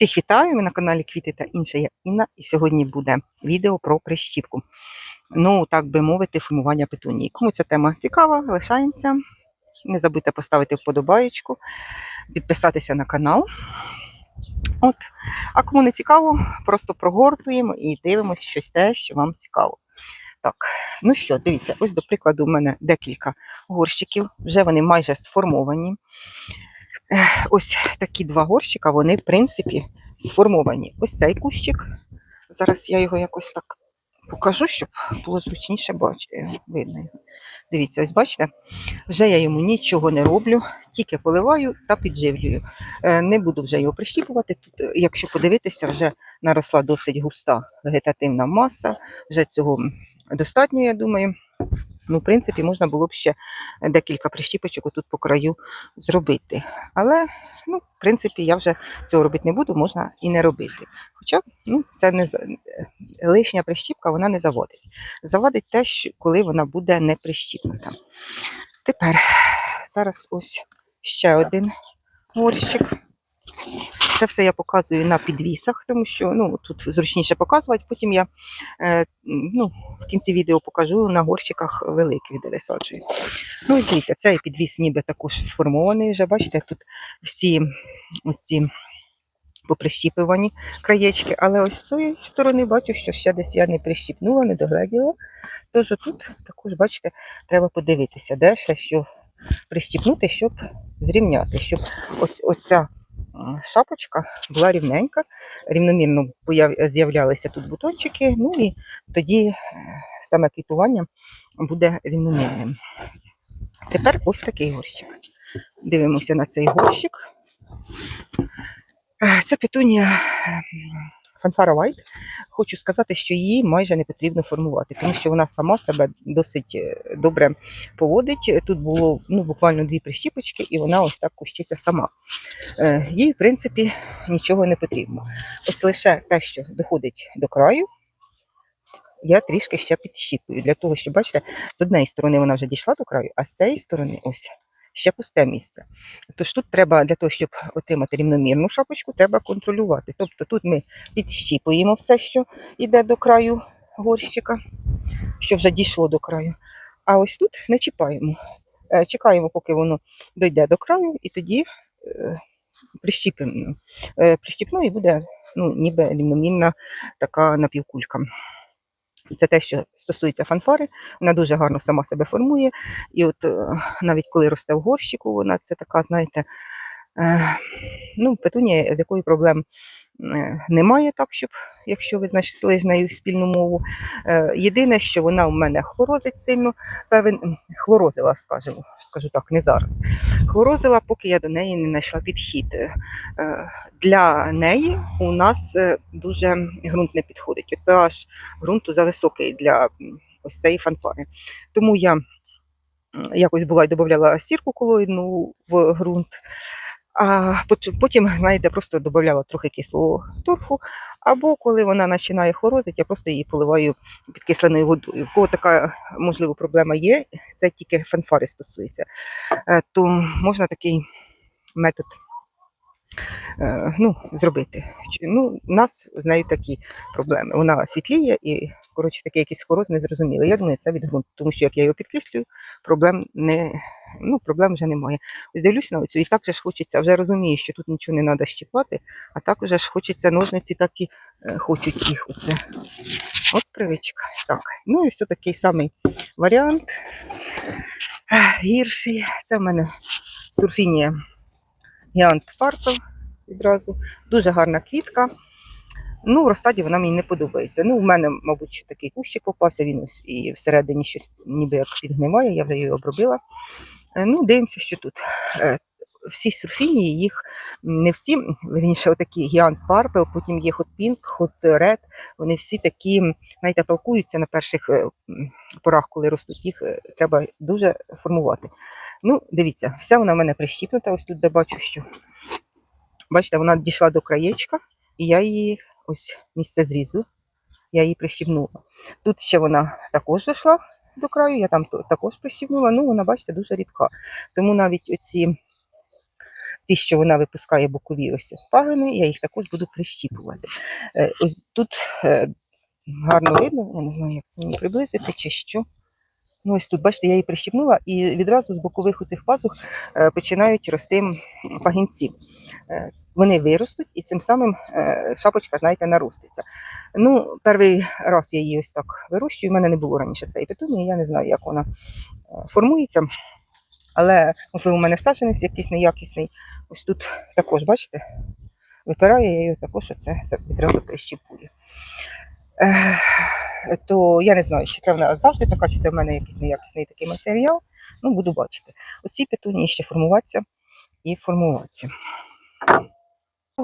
Всіх вітаю, ви на каналі Квіти та інше я Інна, і сьогодні буде відео про прищіпку. Ну, так би мовити, формування петунії. Кому ця тема цікава, лишаємося. Не забудьте поставити вподобаєчку, підписатися на канал. От. А кому не цікаво, просто прогортуємо і дивимося щось те, що вам цікаво. Так, ну що, дивіться, ось до прикладу, у мене декілька горщиків, вже вони майже сформовані. Ось такі два горщика, вони, в принципі, сформовані. Ось цей кущик. Зараз я його якось так покажу, щоб було зручніше бачити. Видно. Дивіться, ось бачите, вже я йому нічого не роблю, тільки поливаю та підживлюю. Е, Не буду вже його прищіпувати. Тут, е, якщо подивитися, вже наросла досить густа вегетативна маса, вже цього достатньо, я думаю. Ну, в принципі, можна було б ще декілька прищіпочок отут по краю зробити. Але, ну, в принципі, я вже цього робити не буду, можна і не робити. Хоча, ну, це не лишня прищіпка, вона не заводить. Заводить те, коли вона буде не прищіпнута. Тепер зараз ось ще один горщик. Це все я показую на підвісах, тому що ну, тут зручніше показувати. Потім я е, ну, в кінці відео покажу на горщиках великих, де висаджую. Ну, дивіться, цей підвіс ніби також сформований вже. Бачите, тут всі ось ці поприщіпувані краєчки, але ось з цієї сторони бачу, що ще десь я не прищіпнула, не догледіла. Тож тут також, бачите, треба подивитися, де ще що прищіпнути, щоб зрівняти, щоб ось оця шапочка була рівненька, рівномірно з'являлися тут бутончики, ну і тоді е, саме квітування буде рівномірним. Тепер ось такий горщик. Дивимося на цей горщик. Е, Це петунія фанфара White. Хочу сказати, що її майже не потрібно формувати, тому що вона сама себе досить е, добре поводить. Тут було ну, буквально дві прищіпочки, і вона ось так кущиться сама. Е, Їй, в принципі, нічого не потрібно. Ось лише те, що доходить до краю, я трішки ще підщіпую, для того, щоб, бачите, з однієї сторони вона вже дійшла до краю, а з цієї сторони ось ще пусте місце. Тож тут треба для того, щоб отримати рівномірну шапочку, треба контролювати. Тобто тут ми підщіпуємо все, що йде до краю горщика, що вже дійшло до краю. А ось тут не чіпаємо. Е, Чекаємо, поки воно дійде до краю, і тоді е, прищіпимо. Е, Прищіпно і буде ну, ніби рівномірна така напівкулька. Це те, що стосується фанфари, вона дуже гарно сама себе формує. І от е, навіть коли росте в горщику, вона це така, знаєте, е, ну, петунія, з якою проблем немає, так, щоб, якщо ви знайшли з нею спільну мову. Е, Єдине, що вона в мене хлорозить сильно, певен, хлорозила, скажімо, скажу так, не зараз. Хлорозила, поки я до неї не знайшла підхід. Е, Для неї у нас е, дуже ґрунт не підходить. От pH ґрунту зависокий для ось цієї фанфари. Тому я якось була й додавала сірку колоїдну в ґрунт. А пот- потім, знаєте, просто додавала трохи кислого торфу. Або коли вона починає хлорозити, я просто її поливаю підкисленою водою. В кого така, можливо, проблема є, це тільки фанфари стосується, е, то можна такий метод е, ну, зробити. Ну, у нас з нею такі проблеми. Вона світліє і, коротше, такий якийсь хороз незрозумілий. Я думаю, це від ґрунту, тому що як я його підкислюю, проблем не. Ну, проблем вже немає. Ось дивлюся на оцю, і так же ж хочеться, вже розумію, що тут нічого не треба щіпати, а так вже ж хочеться ножниці, так і е, хочуть їх оце. От привичка. Так. Ну і все такий самий варіант. Гірший. Це в мене сурфінія Гіант Purple відразу. Дуже гарна квітка. Ну, в розсаді вона мені не подобається. Ну, у мене, мабуть, такий кущик попався, він ось і всередині щось ніби як підгниває, я вже її обробила. Е, Ну, дивимося, що тут. Е, Всі сурфінії, їх не всі, верніше, отакі Гіант Purple, потім є Hot Pink, Hot Red, вони всі такі, знаєте, палкуються на перших е, порах, коли ростуть, їх треба дуже формувати. Ну, дивіться, вся вона в мене прищіпнута, ось тут де бачу, що бачите, вона дійшла до краєчка, і я її ось місце зрізу, я її прищіпнула. Тут ще вона також дійшла до краю, я там також прищіпнула, ну вона, бачите, дуже рідка. Тому навіть оці ті, що вона випускає бокові ось пагини, я їх також буду прищіпувати. Е, Ось тут е, гарно видно, я не знаю, як це мені приблизити чи що. Ну, ось тут, бачите, я її прищіпнула, і відразу з бокових оцих пазух е, починають рости пагінці. Е, Вони виростуть і цим самим е, шапочка, знаєте, нароститься. Ну, перший раз я її ось так вирощую. У мене не було раніше цієї петунії, я не знаю, як вона е, формується. Але можливо, у мене саджанець якийсь неякісний. Ось тут також, бачите, випирає, я її також оце відразу прищіпую. То я не знаю, чи це в нас завжди така, чи це в мене якийсь неякісний такий матеріал. Ну, буду бачити. Оці петунії ще формуватися і формуватися.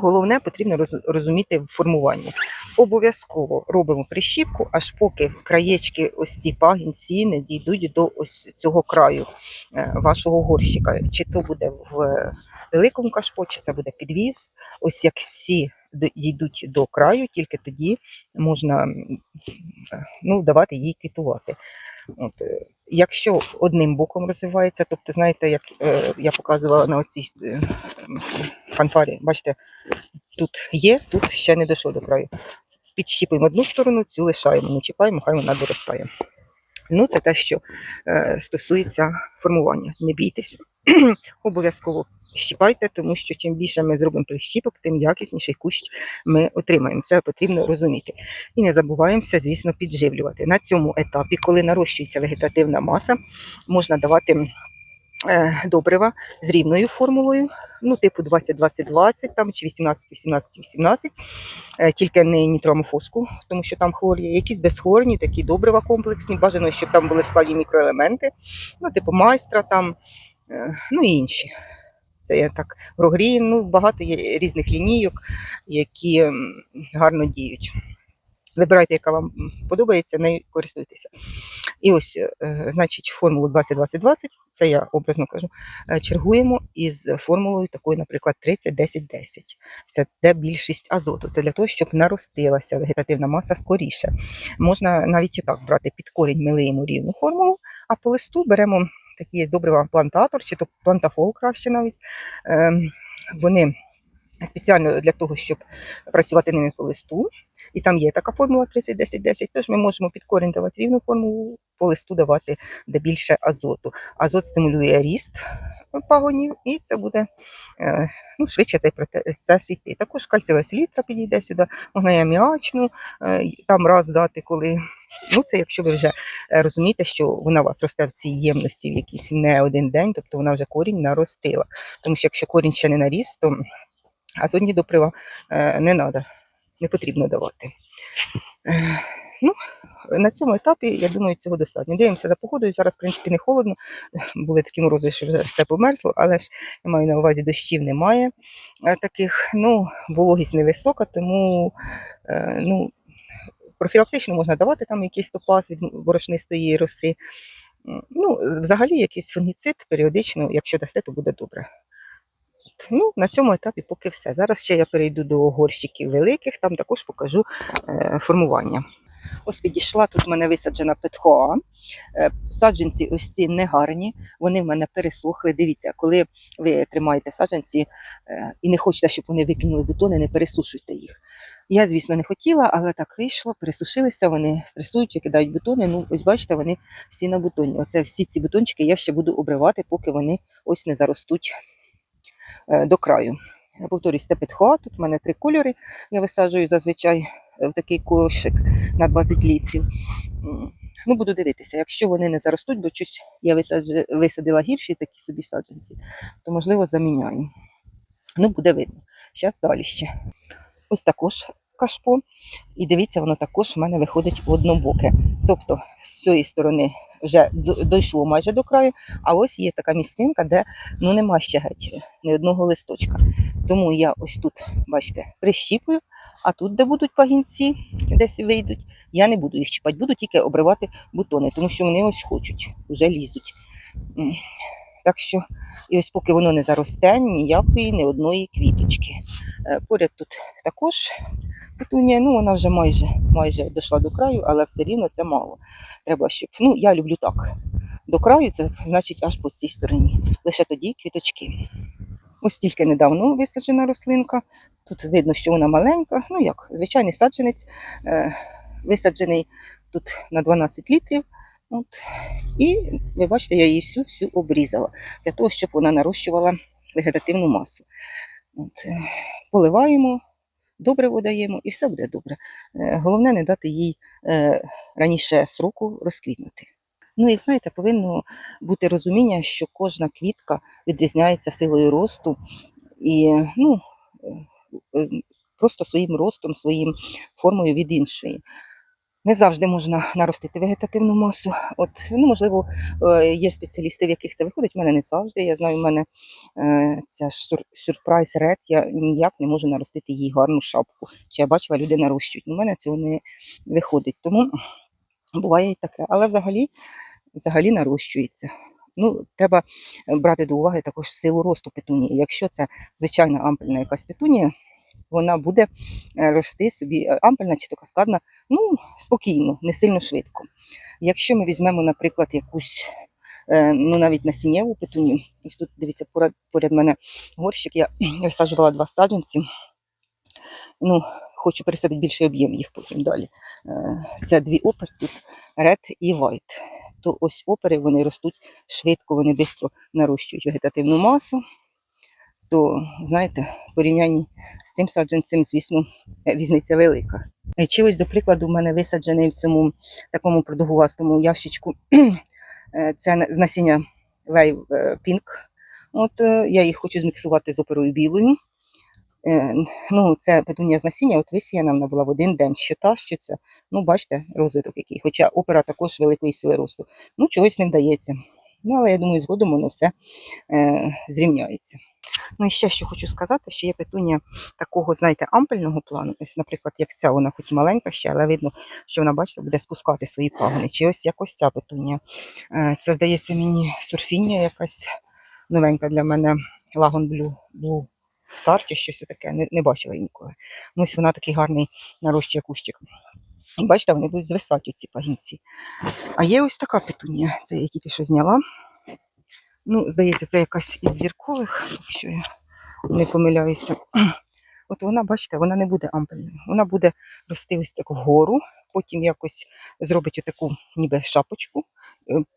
Головне потрібно розуміти в формуванні. Обов'язково робимо прищіпку, аж поки краєчки, ось ці пагінці не дійдуть до ось цього краю е, вашого горщика. Чи то буде в великому кашпо, чи це буде підвіз. Ось як всі дійдуть до краю, тільки тоді можна е, ну, давати їй квітувати. От, е, якщо одним боком розвивається, тобто, знаєте, як я показувала на оцій фанфарі, бачите, тут є, тут ще не дійшло до краю. Підщіпуємо одну сторону, цю лишаємо, не чіпаємо, хай вона доростає. Ну, це те, що е, стосується формування. Не бійтеся. Обов'язково щіпайте, тому що чим більше ми зробимо прищіпок, тим якісніший кущ ми отримаємо. Це потрібно розуміти. І не забуваємося, звісно, підживлювати. На цьому етапі, коли нарощується вегетативна маса, можна давати добрива з рівною формулою, ну, типу 20-20-20 там, чи 18-18-18, е, тільки не нітроамофоску, тому що там хлор є, якісь безхлорні, такі добрива комплексні, бажано, щоб там були в складі мікроелементи, ну, типу майстра там, е, ну і інші. Це я так прогрін, ну, багато є різних лінійок, які гарно діють. Вибирайте, яка вам подобається, нею користуйтеся. І ось, е, значить, формулу 20-20-20, це я образно кажу, е, чергуємо із формулою такою, наприклад, 30-10-10. Це де більшість азоту. Це для того, щоб наростилася вегетативна маса скоріше. Можна навіть і так брати під корінь, ми лиємо рівну формулу, а по листу беремо такий є добрива плантатор, чи то плантафол краще навіть. Ем, Вони спеціально для того, щоб працювати ними по листу. І там є така формула 30-10-10, тож ми можемо під корінь давати рівну формулу, по листу давати де більше азоту. Азот стимулює ріст пагонів, і це буде е, ну, швидше цей процес йти. Також кальцієва селітра підійде сюди, можна і аміачну е, там раз дати, коли. Ну, це якщо ви вже е, розумієте, що вона у вас росте в цій ємності в якийсь не один день, тобто вона вже корінь наростила. Тому що якщо корінь ще не наріс, то азотні добрива е, не треба, не потрібно давати. Е, Ну, на цьому етапі, я думаю, цього достатньо. Дивимося за погодою. Зараз, в принципі, не холодно. Були такі морози, що вже все померзло, але ж я маю на увазі дощів немає е, таких. Ну, вологість невисока, тому е, ну, профілактично можна давати там якийсь топаз від борошнистої роси. Ну, взагалі, якийсь фунгіцид періодично, якщо дасте, то буде добре. Ну, на цьому етапі поки все. Зараз ще я перейду до горщиків великих, там також покажу е, формування. Ось підійшла, тут в мене висаджена петхоа. Е, Саджанці ось ці негарні, вони в мене пересохли. Дивіться, коли ви тримаєте саджанці е, і не хочете, щоб вони викинули бутони, не пересушуйте їх. Я, звісно, не хотіла, але так вийшло, пересушилися, вони стресують, кидають бутони. Ну, ось бачите, вони всі на бутоні. Оце всі ці бутончики я ще буду обривати, поки вони ось не заростуть до краю. Я повторюсь, це петхоа, тут в мене три кольори. Я висаджую зазвичай в такий кошик на 20 літрів. Ну, буду дивитися, якщо вони не заростуть, бо щось я висадила гірші такі собі саджанці, то можливо заміняю. Ну, буде видно. Зараз далі ще. Ось також кашпо. І дивіться, воно також в мене виходить однобоке. Тобто з цієї сторони вже дійшло майже до краю, а ось є така місцинка, де ну, нема ще геть ні одного листочка. Тому я ось тут, бачите, прищіпую, а тут, де будуть пагінці, десь вийдуть, я не буду їх чіпати, буду тільки обривати бутони, тому що вони ось хочуть, вже лізуть. Так що, і ось поки воно не заросте, ніякої ні одної квіточки. Е, Поряд тут також петунія, ну вона вже майже, майже дійшла до краю, але все рівно це мало. Треба, щоб. Ну, я люблю так. До краю, це значить аж по цій стороні. Лише тоді квіточки. Ось тільки недавно висаджена рослинка. Тут видно, що вона маленька, ну як звичайний саджанець, е, висаджений тут на 12 літрів. От. І ви бачите, я її всю всю обрізала для того, щоб вона нарощувала вегетативну масу. От. е, Поливаємо, добре даємо і все буде добре. Е, Головне не дати їй е, раніше сроку розквітнути. Ну і знаєте, повинно бути розуміння, що кожна квітка відрізняється силою росту і ну, просто своїм ростом, своїм формою від іншої. Не завжди можна наростити вегетативну масу. От, ну, можливо, е, є спеціалісти, в яких це виходить. У мене не завжди. Я знаю, в мене е, ця ж сюрприз ред, я ніяк не можу наростити їй гарну шапку. Чи я бачила, люди нарощують. У мене цього не виходить. Тому буває і таке. Але взагалі, взагалі нарощується. Ну, треба брати до уваги також силу росту петунії. Якщо це звичайна ампельна якась петунія, вона буде е, рости собі е, ампельна чи то каскадна, ну, спокійно, не сильно швидко. Якщо ми візьмемо, наприклад, якусь, е, ну навіть насіннєву петунію, ось тут дивіться, поряд, поряд мене горщик, я висаджувала два саджанці. Ну, хочу пересадити більший об'єм їх потім далі. Це дві опери, тут Red і White. То ось опери вони ростуть швидко, вони швидко нарощують вегетативну масу. То, знаєте, в порівнянні з тим саджанцем, звісно, різниця велика. Е, Чи ось, до прикладу, в мене висаджений в цьому такому продовгувастому ящичку е, це з насіння Wave е, Pink. От я їх хочу зміксувати з оперою білою. Ну, це петунія з насіння, от висіяна вона була в один день. Що та, що це. Ну, бачите, розвиток який. Хоча опера також великої сили росту. Ну, чогось не вдається. Ну, але я думаю, згодом воно все е, зрівняється. Ну і ще що хочу сказати, що є петунія такого, знаєте, ампельного плану. Ось, наприклад, як ця, вона хоч і маленька ще, але видно, що вона, бачите, буде спускати свої пагони. Чи ось якось ця петунія. Е, Це, здається, мені сурфіння якась новенька для мене Лагон Блю Blue Star чи щось таке. Не, не бачила її ніколи. Ну, ось вона такий гарний нарощує кущик. І бачите, вони будуть звисати ці пагінці. А є ось така петунія. Це я тільки що зняла. Ну, здається, це якась із зіркових, якщо я не помиляюся. От вона, бачите, вона не буде ампельною. Вона буде рости ось так вгору, потім якось зробить отаку ніби шапочку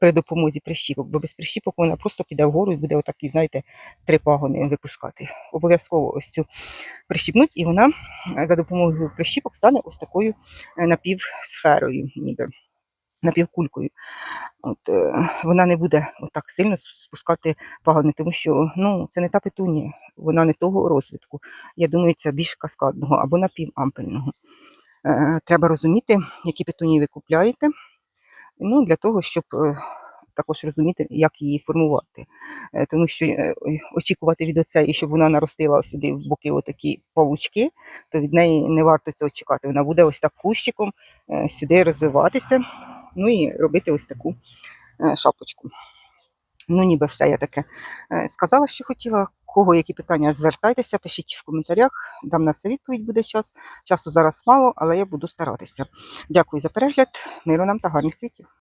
при допомозі прищіпок, бо без прищіпок вона просто піде вгору і буде отакі, знаєте, три пагони випускати. Обов'язково ось цю прищіпнуть, і вона е, за допомогою прищіпок стане ось такою е, напівсферою, ніби напівкулькою. От, е, вона не буде отак сильно спускати пагони, тому що ну, це не та петунія, вона не того розвитку. Я думаю, це більш каскадного або напівампельного. Треба розуміти, які петунії ви купляєте, ну, для того, щоб е, також розуміти, як її формувати. Е, тому що е, очікувати від оцеї, щоб вона наростила сюди в боки отакі павучки, то від неї не варто цього чекати. Вона буде ось так кущиком сюди розвиватися, ну і робити ось таку шапочку. Ну, ніби все я таке е, сказала, що хотіла. Кого які питання, звертайтеся, пишіть в коментарях, дам на все відповідь буде час. Часу зараз мало, але я буду старатися. Дякую за перегляд, миру нам та гарних квітів.